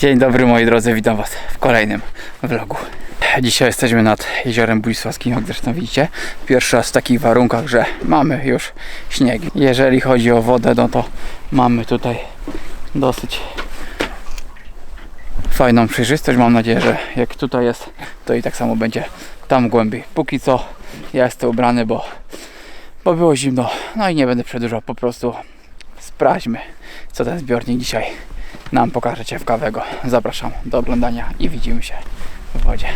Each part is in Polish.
Dzień dobry moi drodzy, witam was w kolejnym vlogu. Dzisiaj jesteśmy nad jeziorem Bujsławskim, jak zresztą widzicie. Pierwszy raz w takich warunkach, że mamy już śnieg. Jeżeli chodzi o wodę, no to mamy tutaj dosyć fajną przejrzystość. Mam nadzieję, że jak tutaj jest, to i tak samo będzie tam głębiej. Póki co ja jestem ubrany, bo, bo było zimno. No i nie będę przedłużał, po prostu sprawdźmy, co ten zbiornik dzisiaj nam pokaże ciekawego. Zapraszam do oglądania i widzimy się w wodzie.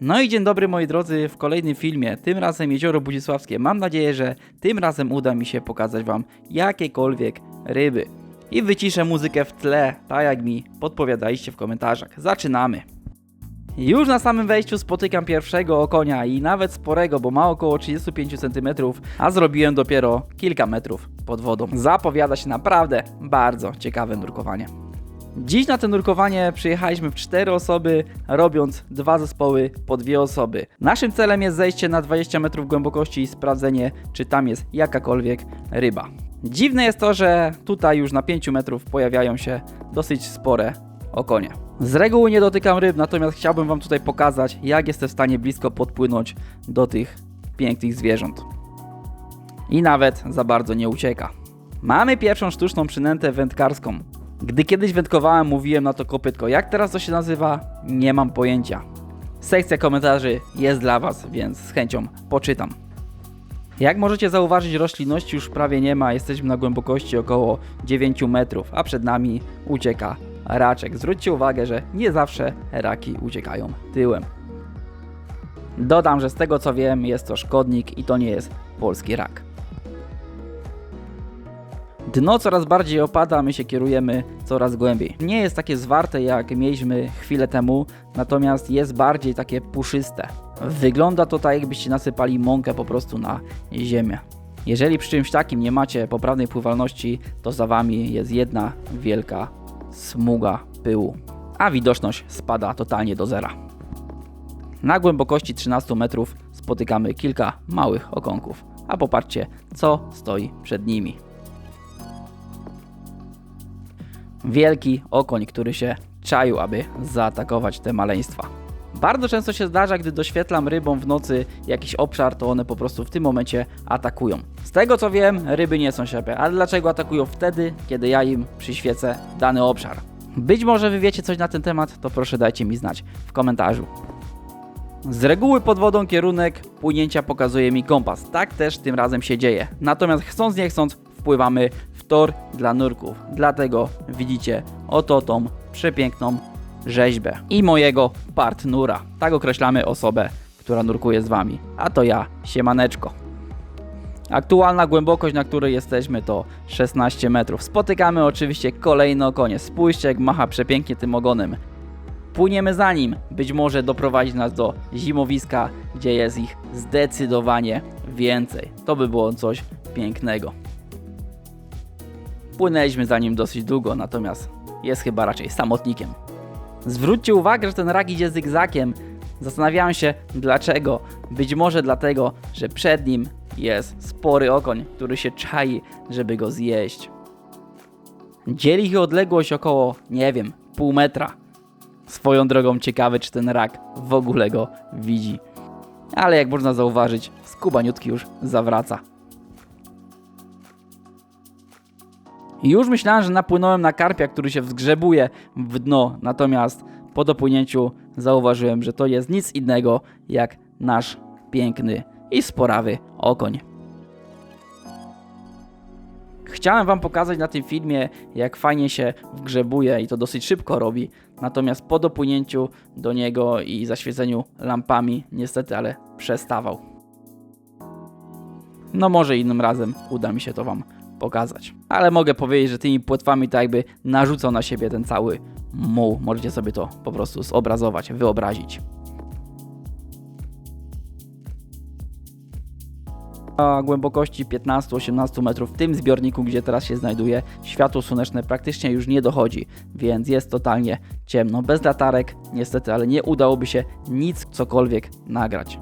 No i dzień dobry moi drodzy w kolejnym filmie, tym razem Jezioro Budzisławskie. Mam nadzieję, że tym razem uda mi się pokazać Wam jakiekolwiek ryby. I wyciszę muzykę w tle, tak jak mi podpowiadaliście w komentarzach. Zaczynamy! Już na samym wejściu spotykam pierwszego okonia i nawet sporego, bo ma około 35 cm, a zrobiłem dopiero kilka metrów pod wodą. Zapowiada się naprawdę bardzo ciekawe nurkowanie. Dziś na to nurkowanie przyjechaliśmy w cztery osoby, robiąc dwa zespoły po dwie osoby. Naszym celem jest zejście na 20 metrów głębokości i sprawdzenie, czy tam jest jakakolwiek ryba. Dziwne jest to, że tutaj już na 5 metrów pojawiają się dosyć spore okonie. Z reguły nie dotykam ryb, natomiast chciałbym Wam tutaj pokazać, jak jestem w stanie blisko podpłynąć do tych pięknych zwierząt. I nawet za bardzo nie ucieka. Mamy pierwszą sztuczną przynętę wędkarską. Gdy kiedyś wędkowałem, mówiłem na to kopytko. Jak teraz to się nazywa? Nie mam pojęcia. Sekcja komentarzy jest dla Was, więc z chęcią poczytam. Jak możecie zauważyć, roślinności już prawie nie ma. Jesteśmy na głębokości około 9 metrów, a przed nami ucieka raczek. Zwróćcie uwagę, że nie zawsze raki uciekają tyłem. Dodam, że z tego co wiem, jest to szkodnik i to nie jest polski rak. Dno coraz bardziej opada, my się kierujemy coraz głębiej. Nie jest takie zwarte jak mieliśmy chwilę temu, natomiast jest bardziej takie puszyste. Wygląda to tak jakbyście nasypali mąkę po prostu na ziemię. Jeżeli przy czymś takim nie macie poprawnej pływalności, to za wami jest jedna wielka smuga pyłu, a widoczność spada totalnie do zera. Na głębokości 13 metrów spotykamy kilka małych okonków, a popatrzcie, co stoi przed nimi. Wielki okoń, który się czaił, aby zaatakować te maleństwa. Bardzo często się zdarza, gdy doświetlam rybom w nocy jakiś obszar, to one po prostu w tym momencie atakują. Z tego co wiem, ryby nie są ślepe, ale dlaczego atakują wtedy, kiedy ja im przyświecę dany obszar? Być może wy wiecie coś na ten temat, to proszę dajcie mi znać w komentarzu. Z reguły pod wodą kierunek płynięcia pokazuje mi kompas. Tak też tym razem się dzieje. Natomiast chcąc nie chcąc wpływamy w tor dla nurków. Dlatego widzicie oto tą przepiękną rzeźbę i mojego partnura. Tak określamy osobę, która nurkuje z wami. A to ja, siemaneczko. Aktualna głębokość, na której jesteśmy to 16 metrów. Spotykamy oczywiście kolejne okonie. Spójrzcie jak macha przepięknie tym ogonem. Płyniemy za nim. Być może doprowadzi nas do zimowiska, gdzie jest ich zdecydowanie więcej. To by było coś pięknego. Płynęliśmy za nim dosyć długo, natomiast jest chyba raczej samotnikiem. Zwróćcie uwagę, że ten rak idzie zygzakiem. Zastanawiałem się dlaczego. Być może dlatego, że przed nim jest spory okoń, który się czai, żeby go zjeść. Dzieli ich odległość około, nie wiem, pół metra. Swoją drogą ciekawy, czy ten rak w ogóle go widzi. Ale jak można zauważyć, skubaniutki już zawraca. I już myślałem, że napłynąłem na karpia, który się wzgrzebuje w dno, natomiast po dopłynięciu zauważyłem, że to jest nic innego jak nasz piękny i sporawy okoń. Chciałem Wam pokazać na tym filmie, jak fajnie się wgrzebuje i to dosyć szybko robi, natomiast po dopłynięciu do niego i zaświeceniu lampami, niestety, ale przestawał. No może innym razem uda mi się to Wam pokazać. Ale mogę powiedzieć, że tymi płetwami tak jakby narzucał na siebie ten cały muł. Możecie sobie to po prostu zobrazować, wyobrazić. Na głębokości 15-18 metrów w tym zbiorniku, gdzie teraz się znajduje, światło słoneczne praktycznie już nie dochodzi, więc jest totalnie ciemno. Bez latarek, niestety, ale nie udałoby się nic cokolwiek nagrać.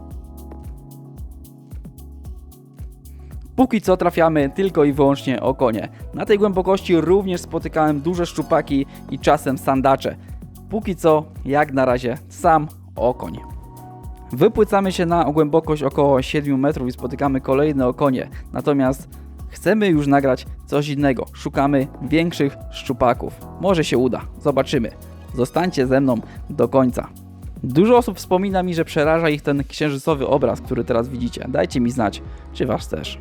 Póki co trafiamy tylko i wyłącznie o konie. Na tej głębokości również spotykałem duże szczupaki i czasem sandacze. Póki co, jak na razie, sam okoń. Wypłycamy się na głębokość około 7 metrów i spotykamy kolejne okonie. Natomiast chcemy już nagrać coś innego. Szukamy większych szczupaków. Może się uda, zobaczymy. Zostańcie ze mną do końca. Dużo osób wspomina mi, że przeraża ich ten księżycowy obraz, który teraz widzicie. Dajcie mi znać, czy was też.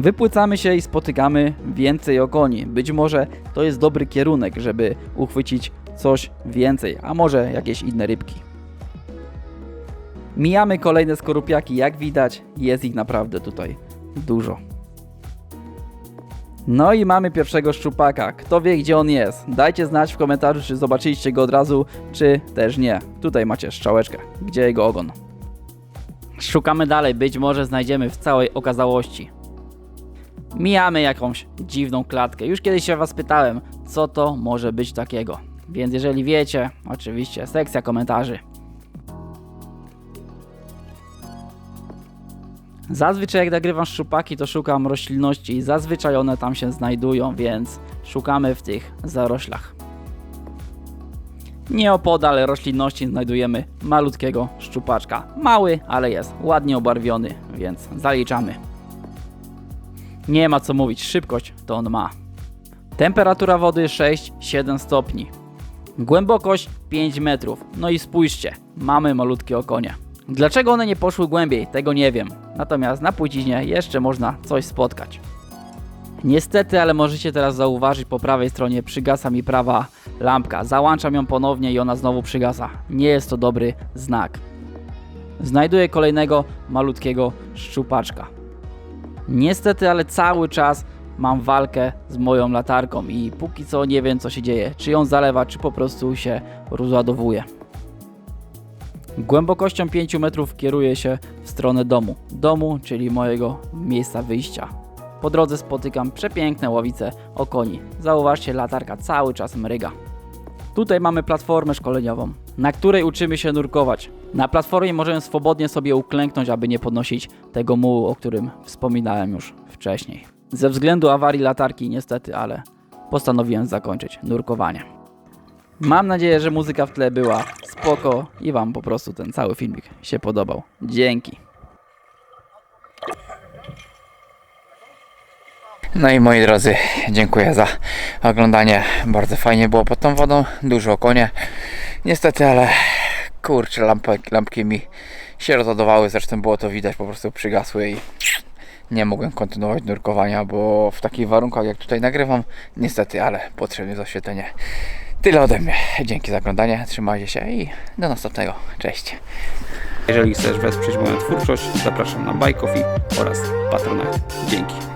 Wypłycamy się i spotykamy więcej okoni. Być może to jest dobry kierunek, żeby uchwycić coś więcej, a może jakieś inne rybki. Mijamy kolejne skorupiaki, jak widać, jest ich naprawdę tutaj dużo. No i mamy pierwszego szczupaka. Kto wie, gdzie on jest? Dajcie znać w komentarzu, czy zobaczyliście go od razu, czy też nie. Tutaj macie strzałeczkę. Gdzie jego ogon? Szukamy dalej, być może znajdziemy w całej okazałości. Mijamy jakąś dziwną klatkę. Już kiedyś się was pytałem, co to może być takiego. Więc jeżeli wiecie, oczywiście sekcja komentarzy. Zazwyczaj jak nagrywam szczupaki, to szukam roślinności i zazwyczaj one tam się znajdują, więc szukamy w tych zaroślach. Nieopodal roślinności znajdujemy malutkiego szczupaczka. Mały, ale jest ładnie obarwiony, więc zaliczamy. Nie ma co mówić, szybkość to on ma. Temperatura wody 6-7 stopni. Głębokość 5 metrów. No i spójrzcie, mamy malutkie okonie. Dlaczego one nie poszły głębiej, tego nie wiem. Natomiast na płciźnie jeszcze można coś spotkać. Niestety, ale możecie teraz zauważyć po prawej stronie przygasa mi prawa lampka. Załączam ją ponownie i ona znowu przygasa. Nie jest to dobry znak. Znajduję kolejnego malutkiego szczupaczka. Niestety, ale cały czas mam walkę z moją latarką i póki co nie wiem co się dzieje. Czy ją zalewa, czy po prostu się rozładowuje. Głębokością 5 metrów kieruję się w stronę domu. Domu, czyli mojego miejsca wyjścia. Po drodze spotykam przepiękne łowice okoni. Zauważcie, latarka cały czas mryga. Tutaj mamy platformę szkoleniową, na której uczymy się nurkować. Na platformie możemy swobodnie sobie uklęknąć, aby nie podnosić tego mułu, o którym wspominałem już wcześniej. Ze względu awarii latarki niestety, ale postanowiłem zakończyć nurkowanie. Mam nadzieję, że muzyka w tle była spoko i Wam po prostu ten cały filmik się podobał. Dzięki. No i moi drodzy, dziękuję za oglądanie. Bardzo fajnie było pod tą wodą, dużo konie. Niestety, ale kurczę, lampki mi się rozładowały, zresztą było to widać, po prostu przygasły i nie mogłem kontynuować nurkowania, bo w takich warunkach jak tutaj nagrywam, niestety, ale potrzebne jest oświetlenie. Tyle ode mnie. Dzięki za oglądanie, trzymajcie się i do następnego. Cześć. Jeżeli chcesz wesprzeć moją twórczość, zapraszam na Coffee oraz Patronite. Dzięki.